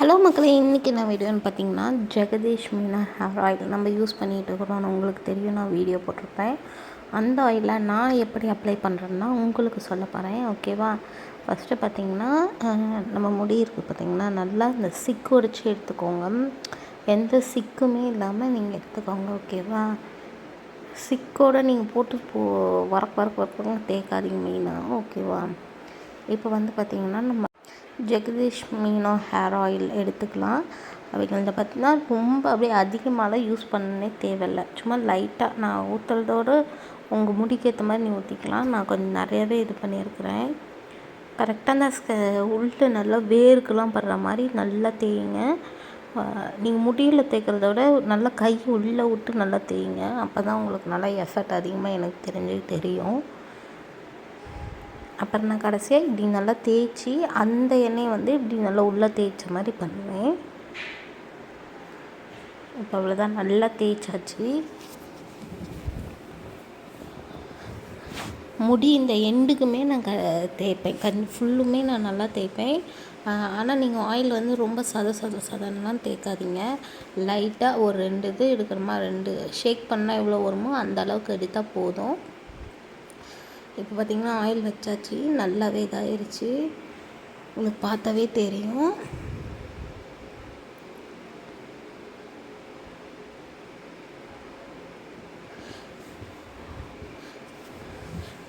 Hello மக்களே. இன்றைக்கி என்ன வீடியோன்னு பார்த்தீங்கன்னா ஜெகதீஷ் மீனா ஹேர் ஆயில் நம்ம யூஸ் பண்ணிகிட்டு இருக்கிறோம்னு உங்களுக்கு தெரியும். நான் வீடியோ போட்டிருப்பேன். அந்த ஆயிலை நான் எப்படி அப்ளை பண்ணுறேன்னா உங்களுக்கு சொல்ல போகிறேன் ஓகேவா ஃபஸ்ட்டு பார்த்திங்கன்னா நம்ம முடி இருக்குது பார்த்திங்கன்னா நல்லா இந்த சிக்கு உடச்சி எடுத்துக்கோங்க. எந்த சிக்குமே இல்லாமல் நீங்கள் எடுத்துக்கோங்க. ஓகேவா சிக்கோடு நீங்கள் போட்டு போ வரக்கு வரக்கு வரக்கு தேய்க்காதீங்க மெயினாக ஓகேவா இப்போ வந்து பார்த்திங்கன்னா நம்ம ஜெகதீஷ் மீனோ ஹேர் ஆயில் எடுத்துக்கலாம். அவைகளில் பார்த்திங்கன்னா ரொம்ப அப்படியே அதிகமாகலாம் யூஸ் பண்ணனே தேவையில்லை. சும்மா லைட்டாக நான் ஊற்றுறதோடு உங்கள் முடிக்கு ஏற்ற மாதிரி நீ ஊற்றிக்கலாம் நான் கொஞ்சம் நிறையவே இது பண்ணியிருக்கிறேன். கரெக்டாக அந்த ஸ்க உள்ள நல்லா வேர்க்கெலாம் படுற மாதிரி நல்லா தேயுங்க. நீங்கள் முடியில் தேய்க்கிறத விட நல்லா கை உள்ளே விட்டு நல்லா தேயுங்க. அப்போ தான் உங்களுக்கு நல்லா எஃபர்ட் அதிகமாக எனக்கு தெரிஞ்சு தெரியும். அப்புறம் நான் கடைசியாக இப்படி நல்லா தேய்ச்சி அந்த எண்ணெயை வந்து இப்படி நல்லா உள்ளே தேய்ச்ச மாதிரி பண்ணுவேன். இப்போ அவ்வளோதான் நல்லா தேய்ச்சாச்சு. முடி இந்த எண்டுக்குமே நான் க தேய்ப்பேன். கண் ஃபுல்லுமே நான் நல்லா தேய்ப்பேன். ஆனால் நீங்கள் ஆயில் வந்து ரொம்ப சத சத சதன்லாம் தேய்க்காதீங்க. லைட்டாக ஒரு ரெண்டு இது எடுக்கிறோமா ரெண்டு ஷேக் பண்ணால் எவ்வளோ வருமோ அந்த அளவுக்கு எடுத்தால் போதும். இப்போ பார்த்திங்கன்னா ஆயில் வச்சாச்சு நல்லாவே இதாகிருச்சு உங்களுக்கு பார்த்தாவே தெரியும்.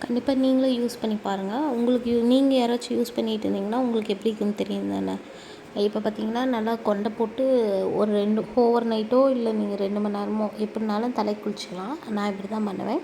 கண்டிப்பாக நீங்களும் யூஸ் பண்ணி பாருங்கள் உங்களுக்கு நீங்கள் யாராச்சும் யூஸ் பண்ணிகிட்டு இருந்தீங்கன்னா உங்களுக்கு எப்படி இருக்குன்னு தெரியும் தானே. இப்போ பார்த்தீங்கன்னா நல்லா கொண்டை போட்டு ஒரு ரெண்டு ஓவர் நைட்டோ இல்லை நீங்கள் ரெண்டு மணி நேரமோ எப்படினாலும் தலை குளிச்சிக்கலாம். நான் இப்படி தான் பண்ணுவேன்.